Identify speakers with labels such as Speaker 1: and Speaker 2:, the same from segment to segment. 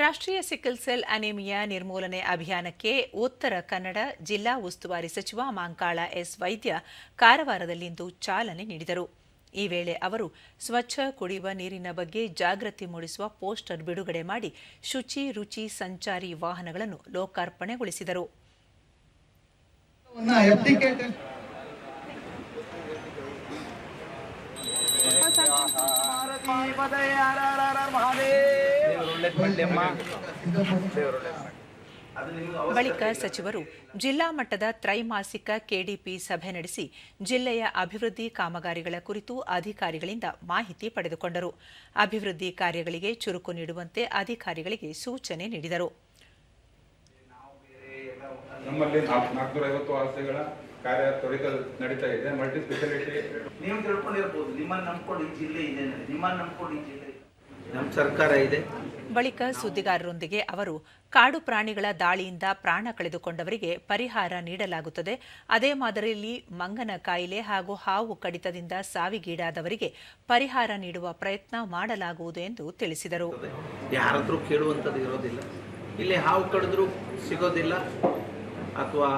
Speaker 1: ರಾಷ್ಟ್ರೀಯ sickle cell anaemia ನಿರ್ಮೂಲನೆ ಅಭಿಯಾನಕ್ಕೆ ಉತ್ತರ ಕನ್ನಡ ಜಿಲ್ಲಾ ಉಸ್ತುವಾರಿ ಸಚಿವ ಮಾಂಕಾಳ ಎಸ್ ವೈದ್ಯ ಕಾರವಾರದಲ್ಲಿಂದು ಚಾಲನೆ ನೀಡಿದರು. ಈ ವೇಳೆ ಅವರು ಸ್ವಚ್ಛ ಕುಡಿಯುವ ನೀರಿನ ಬಗ್ಗೆ ಜಾಗೃತಿ ಮೂಡಿಸುವ ಪೋಸ್ಟರ್ ಬಿಡುಗಡೆ ಮಾಡಿ ಶುಚಿ ರುಚಿ ಸಂಚಾರಿ ವಾಹನಗಳನ್ನು ಲೋಕಾರ್ಪಣೆಗೊಳಿಸಿದರು. ಬಳಿಕ ಸಚಿವರು ಜಿಲ್ಲಾ ಮಟ್ಟದ ತ್ರೈಮಾಸಿಕ ಕೆಡಿಪಿ ಸಭೆ ನಡೆಸಿ ಜಿಲ್ಲೆಯ ಅಭಿವೃದ್ಧಿ ಕಾಮಗಾರಿಗಳ ಕುರಿತು ಅಧಿಕಾರಿಗಳಿಂದ ಮಾಹಿತಿ ಪಡೆದುಕೊಂಡರು. ಅಭಿವೃದ್ಧಿ ಕಾರ್ಯಗಳಿಗೆ ಚುರುಕು ನೀಡುವಂತೆ ಅಧಿಕಾರಿಗಳಿಗೆ ಸೂಚನೆ ನೀಡಿದರು.
Speaker 2: ನಮ್ಮಲ್ಲಿ ನಾಲ್ಕು ನಾಲ್ಕುನೂರ ಐವತ್ತು ಆಸ್ತಿಗಳ ಕಾರ್ಯ ತ್ವರಿತ ನಡೀತಾ ಇದೆ. ಮಲ್ಟಿ ಸ್ಪೆಷಾಲಿಟಿ
Speaker 3: ನೀವು ತಿಳ್ಕೊಂಡಿರ್ಬೋದು. ನಿಮ್ಮನ್ನು ನಂಬ್ಕೊಂಡು ಈ ಜಿಲ್ಲೆ ಇದೆ ನಿಮ್ಮನ್ನು ನಂಬ್ಕೊಂಡು ಈ ಜಿಲ್ಲೆ. ನಮ್ಮ ಸರ್ಕಾರ ಇದೆ.
Speaker 1: ಬಳಿಕ ಸುದ್ದಿಗಾರರೊಂದಿಗೆ ಅವರು ಕಾಡು ಪ್ರಾಣಿಗಳ ದಾಳಿಯಿಂದ ಪ್ರಾಣ ಕಳೆದುಕೊಂಡವರಿಗೆ ಪರಿಹಾರ ನೀಡಲಾಗುತ್ತದೆ. ಅದೇ ಮಾದರಿಯಲ್ಲಿ ಮಂಗನ ಕಾಯಿಲೆ ಹಾಗೂ ಹಾವು ಕಡಿತದಿಂದ ಸಾವಿಗೀಡಾದವರಿಗೆ ಪರಿಹಾರ ನೀಡುವ ಪ್ರಯತ್ನ ಮಾಡಲಾಗುವುದು ಎಂದು ತಿಳಿಸಿದರು.
Speaker 3: ಯಾರಾದರೂ ಕೇಳುವಂಥದ್ದು ಇರೋದಿಲ್ಲ. ಇಲ್ಲಿ ಹಾವು ಕಡಿದ್ರೂ ಸಿಗೋದಿಲ್ಲ ಅಥವಾ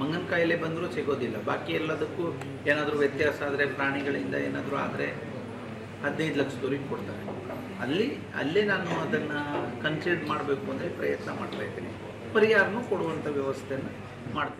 Speaker 3: ಮಂಗನ ಕಾಯಿಲೆ ಬಂದರೂ ಸಿಗೋದಿಲ್ಲ. ಬಾಕಿ ಎಲ್ಲದಕ್ಕೂ ಏನಾದರೂ ವ್ಯತ್ಯಾಸ ಆದರೆ ಪ್ರಾಣಿಗಳಿಂದ ಏನಾದರೂ ಆದರೆ ಹದಿನೈದು ಲಕ್ಷ ದೂರಿಗೆ ಕೊಡ್ತಾರೆ. ಅಲ್ಲಿ, ಅಲ್ಲೇ ನಾನು ಅದನ್ನು ಕನ್ಸಿಡರ್ ಮಾಡಬೇಕು ಅಂದರೆ ಪ್ರಯತ್ನ ಮಾಡ್ತಾ ಇದ್ದೀನಿ. ಪರಿಹಾರನೂ ಕೊಡುವಂಥ ವ್ಯವಸ್ಥೆಯನ್ನು ಮಾಡ್ತೇನೆ.